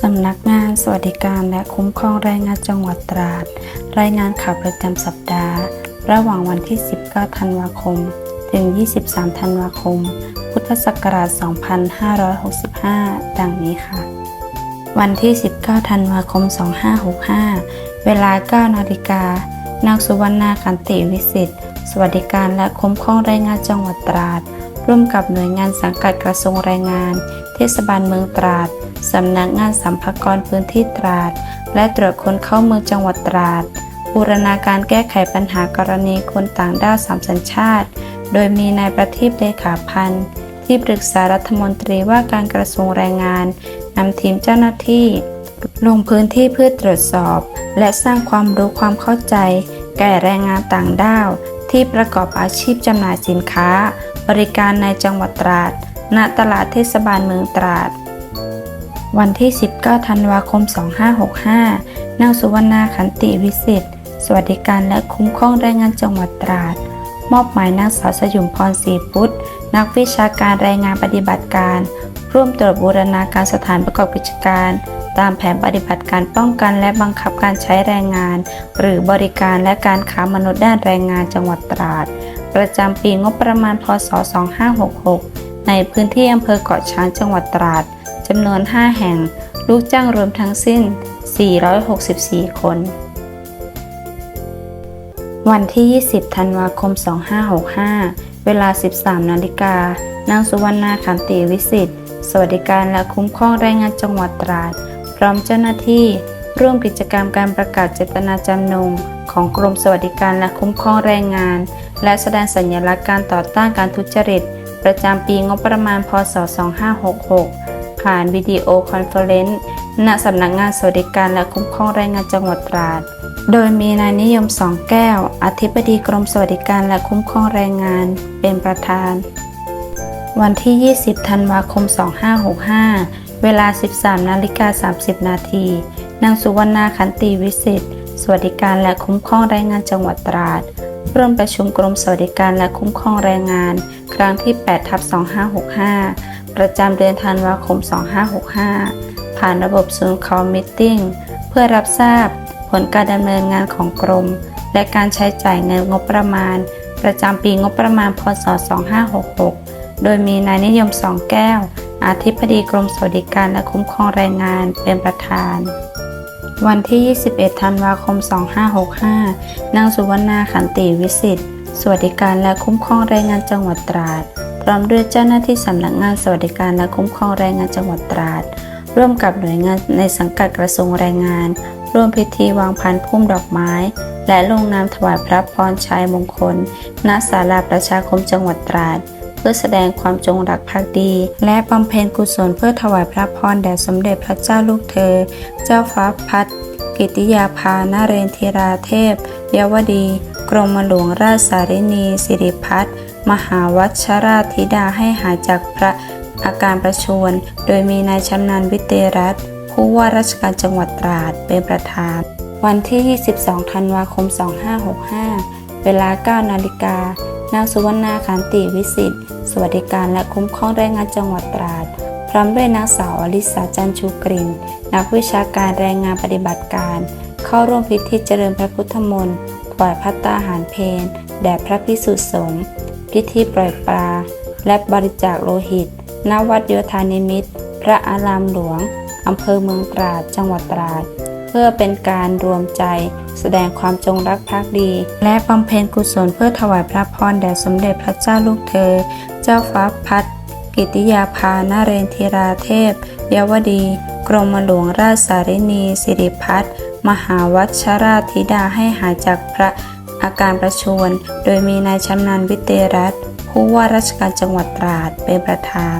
สำนักงานสวัสดิการและคุ้มครองแรงงานจังหวัดตราด รายงานข่าวประจำสัปดาห์ ระหว่างวันที่ 19 ธันวาคม ถึง 23 ธันวาคม พุทธศักราช 2565 ดังนี้ค่ะ วันที่ 19 ธันวาคม 2565 เวลา 9 นาฬิกานางสุวรรณาขันติวิสิทธิ์ สวัสดิการและคุ้มครองแรงงานจังหวัดตราด ร่วมกับหน่วยงานสังกัดกระทรวงแรงงาน เทศบาลเมืองตราด สำนักงานสัมภากรพื้นที่ตราด และตรวจคนเข้าเมืองจังหวัดตราด บูรณาการแก้ไขปัญหากรณีคนต่างด้าวสามสัญชาติ โดยมีนายประทีปเลขาพันธ์ ที่ปรึกษารัฐมนตรีว่าการกระทรวงแรงงาน นำทีมเจ้าหน้าที่ ลงพื้นที่เพื่อตรวจสอบ และสร้างความรู้ความเข้าใจ แก่แรงงานต่างด้าว ที่ประกอบอาชีพจำหน่ายสินค้า บริการในจังหวัดตราด ณตลาดเทศบาลเมืองตราด วันที่ 19 ธันวาคม 2565 นางสุวรรณาขันติวิสิทธิ์ สวัสดิการและคุ้มครองแรงงานจังหวัดตราด มอบหมายนางสาวสยุมพรศรีพุทธ นักวิชาการรายงานปฏิบัติการ ร่วมตรวจบูรณาการสถานประกอบกิจการ ตามแผนปฏิบัติการป้องกันและบังคับการใช้แรงงาน หรือบริการและการค้ามนุษย์ด้านแรงงานจังหวัดตราด ประจำปีงบประมาณพศ 2566 ในพื้นที่อำเภอเกาะช้างจังหวัดตราดจำนวน 5 แห่ง ลูกจ้างรวมทั้งสิ้น 464 คน วันที่ 20 ธันวาคม 2565 เวลา 13 นาฬิกานางสุวรรณาขันติวิสิทธิ์ สวัสดิการและคุ้มครองแรงงานจังหวัดตราด พร้อมเจ้าหน้าที่ ร่วมกิจกรรมการประกาศเจตนาจำนง ของกรมสวัสดิการและคุ้มครองแรงงาน และแสดงสัญลักษณ์การต่อต้านการทุจริต ประจำปีงบประมาณ พศ 2566 ผ่านวิดีโอคอนเฟอเรนซ์ ณ สำนักงานสวัสดิการและคุ้มครองแรงงานจังหวัดตราด โดยมีนายนิยมสองแก้ว อธิบดีกรมสวัสดิการและคุ้มครองแรงงาน เป็นประธาน วันที่ 20 ธันวาคม 2565 เวลา 13 นาฬิกา 30 นาที นางสุวรรณาขันติวิสิทธิ์สวัสดิการและคุ้มครองแรงงานจังหวัดตราด ร่วมประชุมกรมสวัสดิการและคุ้มครองแรงงาน ครั้งที่ 8 ทับ 2565 ประจำเดือนธันวาคม 2565 ผ่านระบบศูนย์คอมมิทติ้งเพื่อรับทราบผลการดำเนินงานของกรม และการใช้จ่ายเงินงบประมาณ ประจำปีงบประมาณ พศ 2566 โดยมีนายนิยมสองแก้ว อาธิบดีกรมสวัสดิการและคุ้มครองแรงงานเป็นประธาน วันที่ 21 ธันวาคม 2565 นางสุวรรณาขันติวิสิทธิ์ สวัสดิการและคุ้มครองแรงงานจังหวัดตราด พร้อมด้วยเจ้าหน้าที่สำนักงานสวัสดิการและคุ้มครองแรงงานจังหวัดตราด ร่วมกับหน่วยงานในสังกัดกระทรวงแรงงาน ร่วมพิธีวางพันพุ่มดอกไม้ และลงนามถวายพระพรชัยมงคล ณ ศาลาประชาคมจังหวัดตราด พื่อแสดงความจงรักภักดี และบำเพ็ญกุศลเพื่อถวายพระพรแด่สมเด็จพระเจ้าลูกเธอ เจ้าฟ้าพัฒกิติยาภานเรนธิราเทพ ยวดี กรมหลวงราชสารินีสิริพัฒมหาวัชราธิดาให้หายจากพระอาการประชวรโดยมีนายชำนาญวิเตรัตผู้ว่าราชการจังหวัดตราดเป็นประธาน วันที่ 22 ธันวาคม 2565 เวลา 9 นาฬิกา นางสุวรรณาขันติวิสิทธิ์ สวัสดิการและคุ้มครองแรงงานจังหวัดตราด พร้อมด้วยนางสาวอลิสาจันชูกลิ่นนักวิชาการแรงงานปฏิบัติการ เข้าร่วมพิธีเจริญพระพุทธมนต์ถวายพัตตาหารเพลแด่พระพิสุสงฆ์พิธีปล่อยปลา และบริจาคโลหิตณวัดโยธานิมิตร พระอารามหลวงอำเภอเมืองตราด จังหวัดตราด พื่อเป็นการรวมใจ แสดงความจงรักภักดี และบำเพ็ญกุศลเพื่อถวายพระพรแด่สมเด็จพระเจ้าลูกเธอ เจ้าฟ้าพัฒกิติยาภานเรนธิราเทพ ยวดี กรมหลวงราชสารินี สิริพัฒมหาวัชราธิดาให้หายจากพระอาการประชวรโดยมีนายชำนาญวิเตรัตผู้ว่าราชการจังหวัดตราดเป็นประธาน